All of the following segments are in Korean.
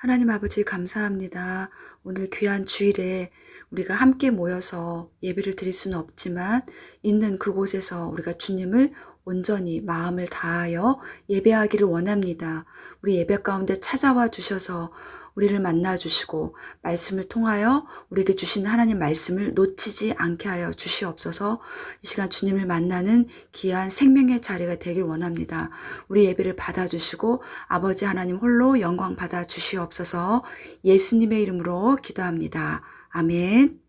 하나님 아버지 감사합니다. 오늘 귀한 주일에 우리가 함께 모여서 예배를 드릴 수는 없지만 있는 그곳에서 우리가 주님을 온전히 마음을 다하여 예배하기를 원합니다. 우리 예배 가운데 찾아와 주셔서 우리를 만나 주시고 말씀을 통하여 우리에게 주신 하나님 말씀을 놓치지 않게 하여 주시옵소서 이 시간 주님을 만나는 귀한 생명의 자리가 되길 원합니다. 우리 예배를 받아 주시고 아버지 하나님 홀로 영광 받아 주시옵소서 예수님의 이름으로 기도합니다. 아멘.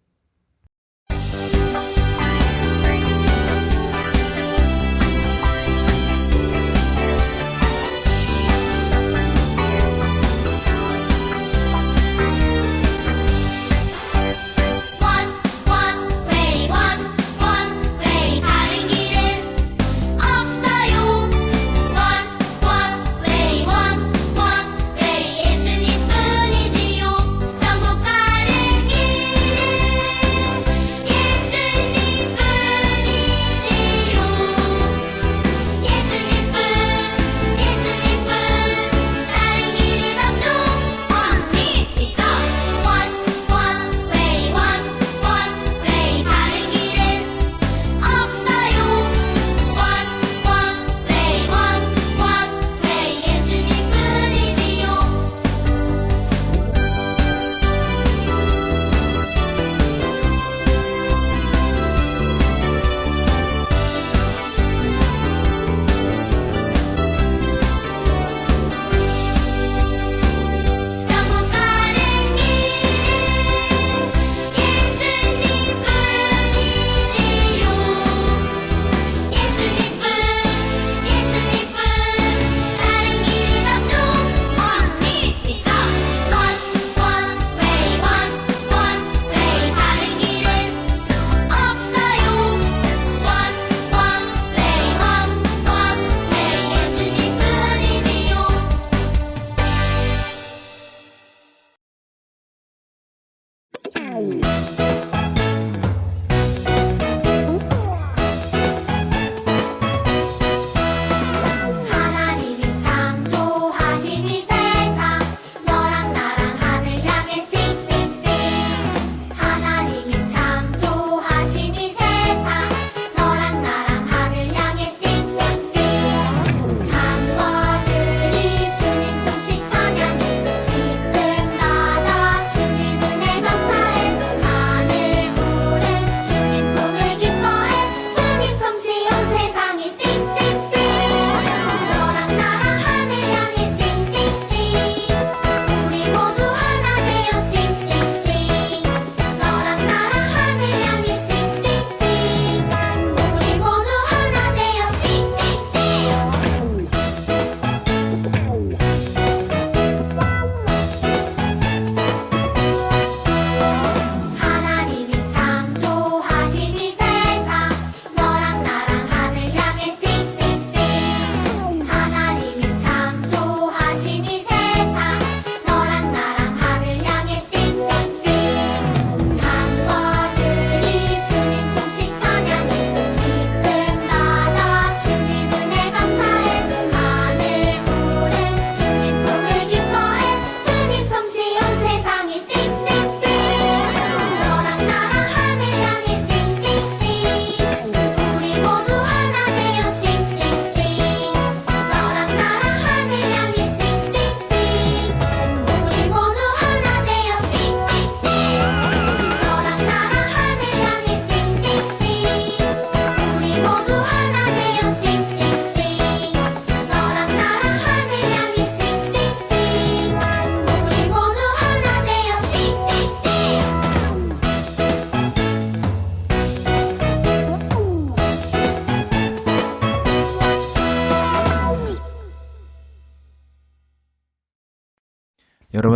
하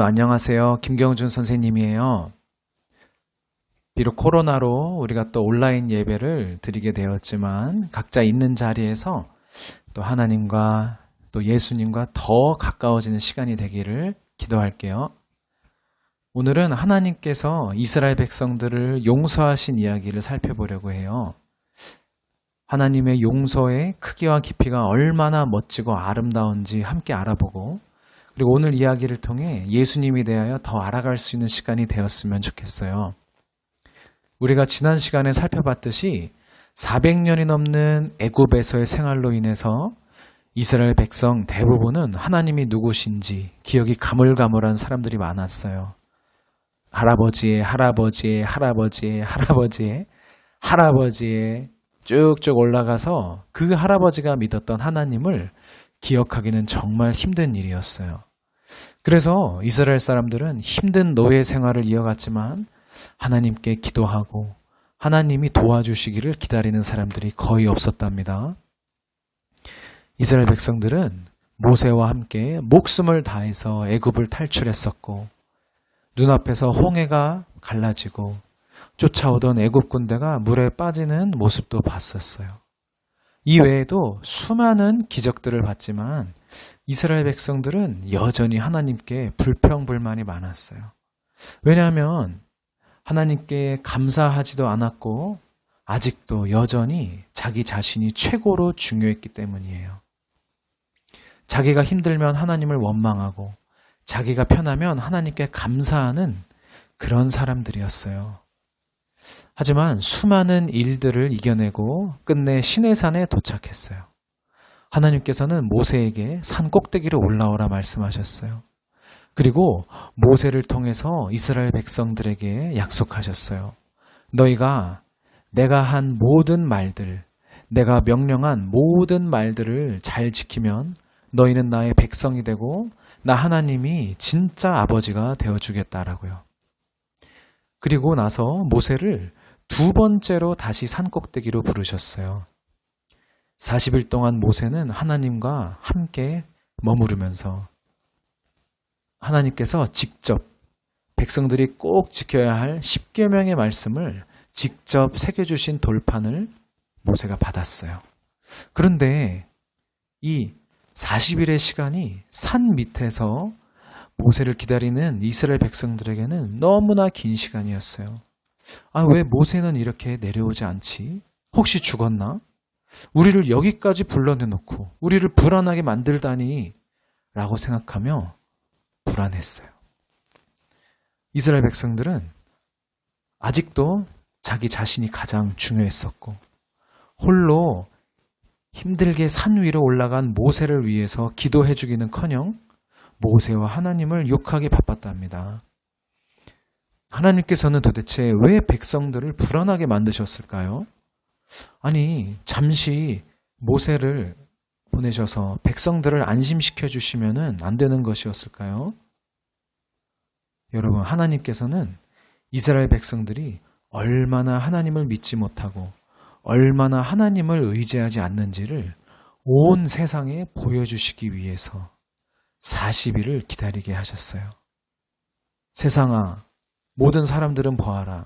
안녕하세요. 김경준 선생님이에요. 비록 코로나로 우리가 또 온라인 예배를 드리게 되었지만 각자 있는 자리에서 또 하나님과 또 예수님과 더 가까워지는 시간이 되기를 기도할게요. 오늘은 하나님께서 이스라엘 백성들을 용서하신 이야기를 살펴보려고 해요. 하나님의 용서의 크기와 깊이가 얼마나 멋지고 아름다운지 함께 알아보고 그리고 오늘 이야기를 통해 예수님에 대하여 더 알아갈 수 있는 시간이 되었으면 좋겠어요. 우리가 지난 시간에 살펴봤듯이 400년이 넘는 애굽에서의 생활로 인해서 이스라엘 백성 대부분은 하나님이 누구신지 기억이 가물가물한 사람들이 많았어요. 할아버지의 할아버지의 할아버지의 할아버지의 할아버지의 쭉쭉 올라가서 그 할아버지가 믿었던 하나님을 기억하기는 정말 힘든 일이었어요. 그래서 이스라엘 사람들은 힘든 노예 생활을 이어갔지만 하나님께 기도하고 하나님이 도와주시기를 기다리는 사람들이 거의 없었답니다. 이스라엘 백성들은 모세와 함께 목숨을 다해서 애굽을 탈출했었고 눈앞에서 홍해가 갈라지고 쫓아오던 애굽 군대가 물에 빠지는 모습도 봤었어요. 이 외에도 수많은 기적들을 봤지만 이스라엘 백성들은 여전히 하나님께 불평불만이 많았어요. 왜냐하면 하나님께 감사하지도 않았고 아직도 여전히 자기 자신이 최고로 중요했기 때문이에요. 자기가 힘들면 하나님을 원망하고 자기가 편하면 하나님께 감사하는 그런 사람들이었어요. 하지만 수많은 일들을 이겨내고 끝내 시내산에 도착했어요. 하나님께서는 모세에게 산 꼭대기로 올라오라 말씀하셨어요. 그리고 모세를 통해서 이스라엘 백성들에게 약속하셨어요. 너희가 내가 한 모든 말들, 내가 명령한 모든 말들을 잘 지키면 너희는 나의 백성이 되고 나 하나님이 진짜 아버지가 되어주겠다라고요. 그리고 나서 모세를 두 번째로 다시 산 꼭대기로 부르셨어요. 40일 동안 모세는 하나님과 함께 머무르면서 하나님께서 직접 백성들이 꼭 지켜야 할 10계명의 말씀을 직접 새겨 주신 돌판을 모세가 받았어요. 그런데 이 40일의 시간이 산 밑에서 모세를 기다리는 이스라엘 백성들에게는 너무나 긴 시간이었어요. 아, 왜 모세는 이렇게 내려오지 않지? 혹시 죽었나? 우리를 여기까지 불러내놓고 우리를 불안하게 만들다니 라고 생각하며 불안했어요. 이스라엘 백성들은 아직도 자기 자신이 가장 중요했었고 홀로 힘들게 산 위로 올라간 모세를 위해서 기도해 주기는 커녕 모세와 하나님을 욕하기 바빴답니다. 하나님께서는 도대체 왜 백성들을 불안하게 만드셨을까요? 아니, 잠시 모세를 보내셔서 백성들을 안심시켜 주시면은 안 되는 것이었을까요? 여러분, 하나님께서는 이스라엘 백성들이 얼마나 하나님을 믿지 못하고 얼마나 하나님을 의지하지 않는지를 온 세상에 보여주시기 위해서 40일을 기다리게 하셨어요. 세상아, 모든 사람들은 보아라.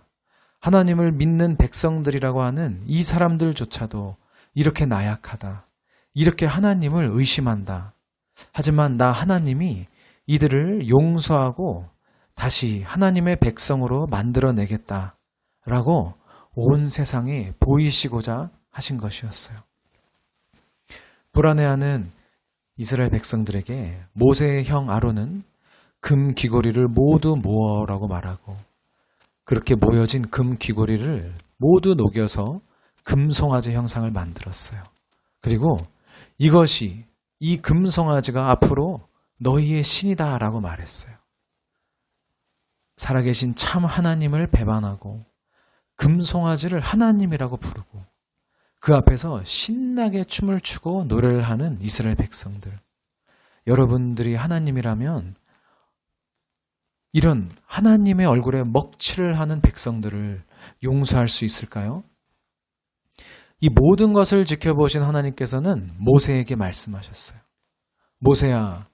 하나님을 믿는 백성들이라고 하는 이 사람들조차도 이렇게 나약하다. 이렇게 하나님을 의심한다. 하지만 나 하나님이 이들을 용서하고 다시 하나님의 백성으로 만들어내겠다. 라고 온 세상에 보이시고자 하신 것이었어요. 불안해하는 이스라엘 백성들에게 모세의 형 아론은 금 귀고리를 모두 모어라고 말하고 그렇게 모여진 금 귀고리를 모두 녹여서 금송아지 형상을 만들었어요. 그리고 이것이 이 금송아지가 앞으로 너희의 신이다라고 말했어요. 살아계신 참 하나님을 배반하고 금송아지를 하나님이라고 부르고 그 앞에서 신나게 춤을 추고 노래를 하는 이스라엘 백성들. 여러분들이 하나님이라면 이런 하나님의 얼굴에 먹칠을 하는 백성들을 용서할 수 있을까요? 이 모든 것을 지켜보신 하나님께서는 모세에게 말씀하셨어요. 모세야,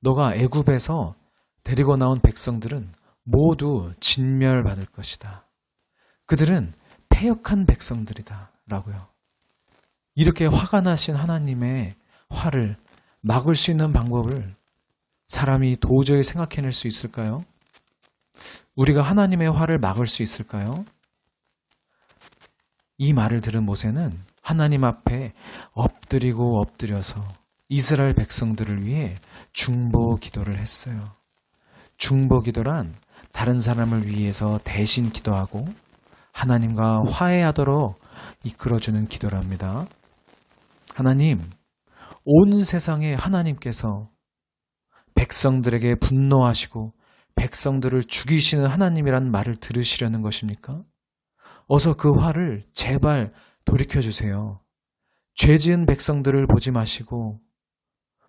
너가 애굽에서 데리고 나온 백성들은 모두 진멸받을 것이다. 그들은 패역한 백성들이다. 라고요. 이렇게 화가 나신 하나님의 화를 막을 수 있는 방법을 사람이 도저히 생각해낼 수 있을까요? 우리가 하나님의 화를 막을 수 있을까요? 이 말을 들은 모세는 하나님 앞에 엎드리고 엎드려서 이스라엘 백성들을 위해 중보 기도를 했어요. 중보 기도란 다른 사람을 위해서 대신 기도하고 하나님과 화해하도록 이끌어주는 기도랍니다. 하나님, 온 세상에 하나님께서 백성들에게 분노하시고 백성들을 죽이시는 하나님이란 말을 들으시려는 것입니까? 어서 그 화를 제발 돌이켜 주세요. 죄 지은 백성들을 보지 마시고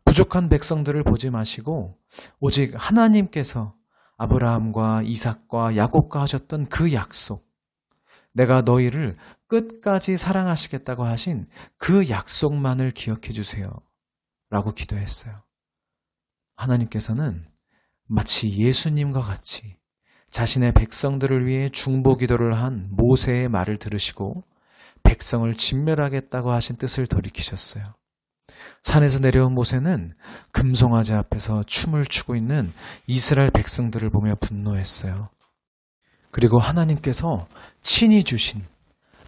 부족한 백성들을 보지 마시고 오직 하나님께서 아브라함과 이삭과 야곱과 하셨던 그 약속 내가 너희를 끝까지 사랑하시겠다고 하신 그 약속만을 기억해 주세요. 라고 기도했어요. 하나님께서는 마치 예수님과 같이 자신의 백성들을 위해 중보 기도를 한 모세의 말을 들으시고 백성을 진멸하겠다고 하신 뜻을 돌이키셨어요. 산에서 내려온 모세는 금송아지 앞에서 춤을 추고 있는 이스라엘 백성들을 보며 분노했어요. 그리고 하나님께서 친히 주신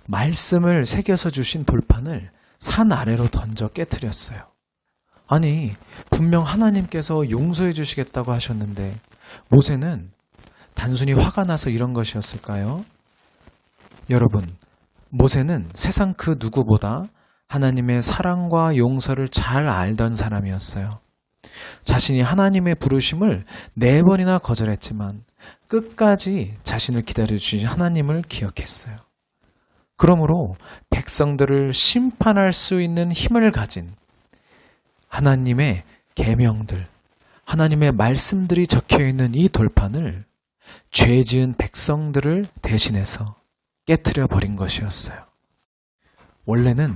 말씀을 새겨서 주신 돌판을 산 아래로 던져 깨뜨렸어요. 아니, 분명 하나님께서 용서해 주시겠다고 하셨는데 모세는 단순히 화가 나서 이런 것이었을까요? 여러분, 모세는 세상 그 누구보다 하나님의 사랑과 용서를 잘 알던 사람이었어요. 자신이 하나님의 부르심을 네 번이나 거절했지만 끝까지 자신을 기다려 주신 하나님을 기억했어요. 그러므로 백성들을 심판할 수 있는 힘을 가진 하나님의 계명들, 하나님의 말씀들이 적혀 있는 이 돌판을 죄 지은 백성들을 대신해서 깨뜨려 버린 것이었어요. 원래는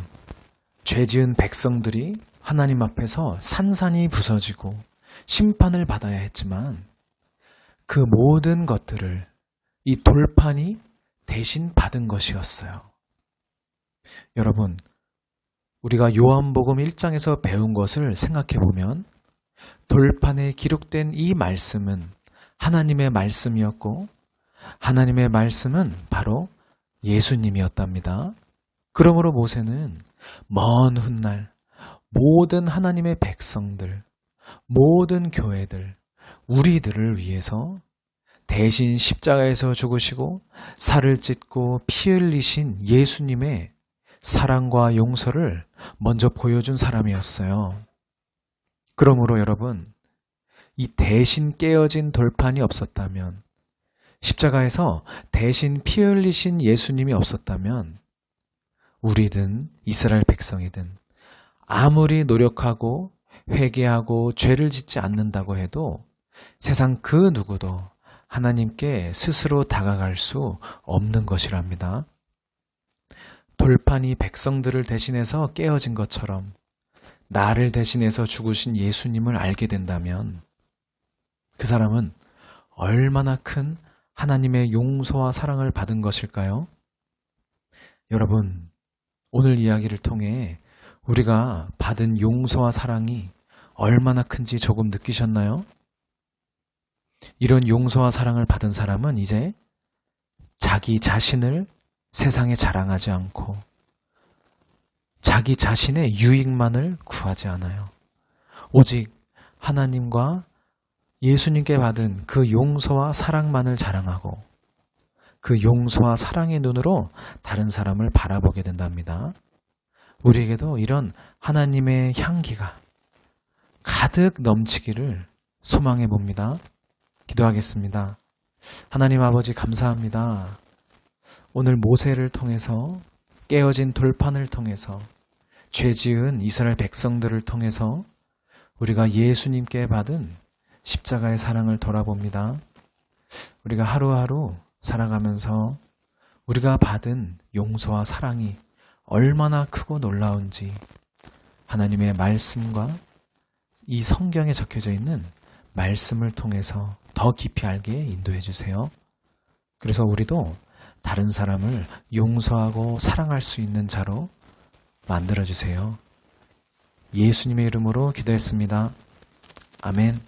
죄 지은 백성들이 하나님 앞에서 산산이 부서지고 심판을 받아야 했지만 그 모든 것들을 이 돌판이 대신 받은 것이었어요. 여러분, 우리가 요한복음 1장에서 배운 것을 생각해 보면 돌판에 기록된 이 말씀은 하나님의 말씀이었고 하나님의 말씀은 바로 예수님이었답니다. 그러므로 모세는 먼 훗날 모든 하나님의 백성들, 모든 교회들, 우리들을 위해서 대신 십자가에서 죽으시고 살을 찢고 피 흘리신 예수님의 사랑과 용서를 먼저 보여준 사람이었어요. 그러므로 여러분, 이 대신 깨어진 돌판이 없었다면, 십자가에서 대신 피 흘리신 예수님이 없었다면, 우리든 이스라엘 백성이든 아무리 노력하고 회개하고 죄를 짓지 않는다고 해도 세상 그 누구도 하나님께 스스로 다가갈 수 없는 것이랍니다. 돌판이 백성들을 대신해서 깨어진 것처럼 나를 대신해서 죽으신 예수님을 알게 된다면 그 사람은 얼마나 큰 하나님의 용서와 사랑을 받은 것일까요? 여러분, 오늘 이야기를 통해 우리가 받은 용서와 사랑이 얼마나 큰지 조금 느끼셨나요? 이런 용서와 사랑을 받은 사람은 이제 자기 자신을 세상에 자랑하지 않고 자기 자신의 유익만을 구하지 않아요. 오직 하나님과 예수님께 받은 그 용서와 사랑만을 자랑하고 그 용서와 사랑의 눈으로 다른 사람을 바라보게 된답니다. 우리에게도 이런 하나님의 향기가 가득 넘치기를 소망해 봅니다. 기도하겠습니다. 하나님 아버지 감사합니다. 오늘 모세를 통해서 깨어진 돌판을 통해서 죄 지은 이스라엘 백성들을 통해서 우리가 예수님께 받은 십자가의 사랑을 돌아봅니다. 우리가 하루하루 살아가면서 우리가 받은 용서와 사랑이 얼마나 크고 놀라운지 하나님의 말씀과 이 성경에 적혀져 있는 말씀을 통해서 더 깊이 알게 인도해 주세요. 그래서 우리도 다른 사람을 용서하고 사랑할 수 있는 자로 만들어 주세요. 예수님의 이름으로 기도했습니다. 아멘.